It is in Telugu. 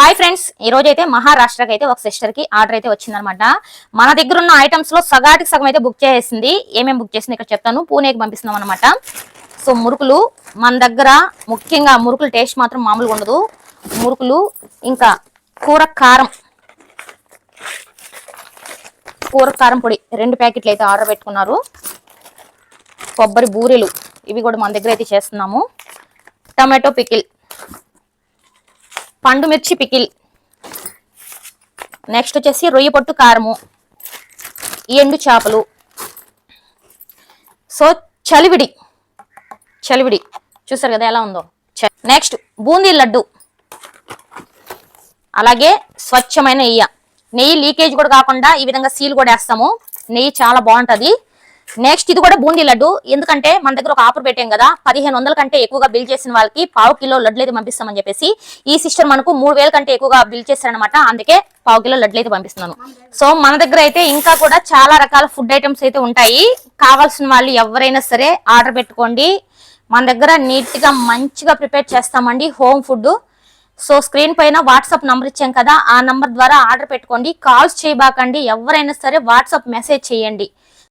హాయ్ ఫ్రెండ్స్ ఈ రోజు అయితే మహారాష్ట్రకి అయితే ఒక సిస్టర్కి ఆర్డర్ అయితే వచ్చిందనమాట మన దగ్గర ఉన్న ఐటమ్స్లో సగాటికి సగం అయితే బుక్ చేసింది ఏమేమి బుక్ చేసింది ఇక్కడ చెప్తాను. పూణేకి పంపిస్తున్నాం అనమాట సో మురుకులు మన దగ్గర ముఖ్యంగా మురుకులు టేస్ట్ మాత్రం మామూలుగా ఉండదు. మురుకులు ఇంకా కూర కారం. కూర కారం పొడి రెండు ప్యాకెట్లు అయితే ఆర్డర్ పెట్టుకున్నారు. కొబ్బరి బూరెలు ఇవి కూడా మన దగ్గర అయితే చేస్తున్నాము. టమాటో పికిల్ పండు మిర్చి పికిల్. నెక్స్ట్ వచ్చేసి రొయ్య పొట్టు కారము. ఎండు చేపలు. సో చలివిడి. చలివిడి. చూసారు కదా ఎలా ఉందో? నెక్స్ట్ బూందీ లడ్డు. అలాగే స్వచ్ఛమైన నెయ్యి. నెయ్యి లీకేజ్ కూడా కాకుండా ఈ విధంగా సీల్ కూడా వేస్తాము. నెయ్యి చాలా బాగుంటుంది. నెక్స్ట్ ఇది కూడా బూందీ లడ్డు. ఎందుకంటే మన దగ్గర ఒక ఆఫర్ పెట్టాం కదా పదిహేను వందల కంటే ఎక్కువగా బిల్ చేసిన వాళ్ళకి పావు కిలో లడ్లు అయితే పంపిస్తామని చెప్పేసి ఈ సిస్టర్ మనకు మూడు వేల కంటే ఎక్కువగా బిల్ చేశారనమాట అందుకే పావు కిలో లడ్లు అయితే పంపిస్తున్నాను. సో మన దగ్గర అయితే ఇంకా కూడా చాలా రకాల ఫుడ్ ఐటమ్స్ అయితే ఉంటాయి. కావాల్సిన వాళ్ళు ఎవరైనా సరే ఆర్డర్ పెట్టుకోండి. మన దగ్గర నీట్గా మంచిగా ప్రిపేర్ చేస్తామండి హోమ్ ఫుడ్. సో స్క్రీన్ పైన వాట్సాప్ నంబర్ ఇచ్చాం కదా ఆ నంబర్ ద్వారా ఆర్డర్ పెట్టుకోండి. కాల్స్ చేయబాకండి. ఎవరైనా సరే వాట్సాప్ మెసేజ్ చేయండి.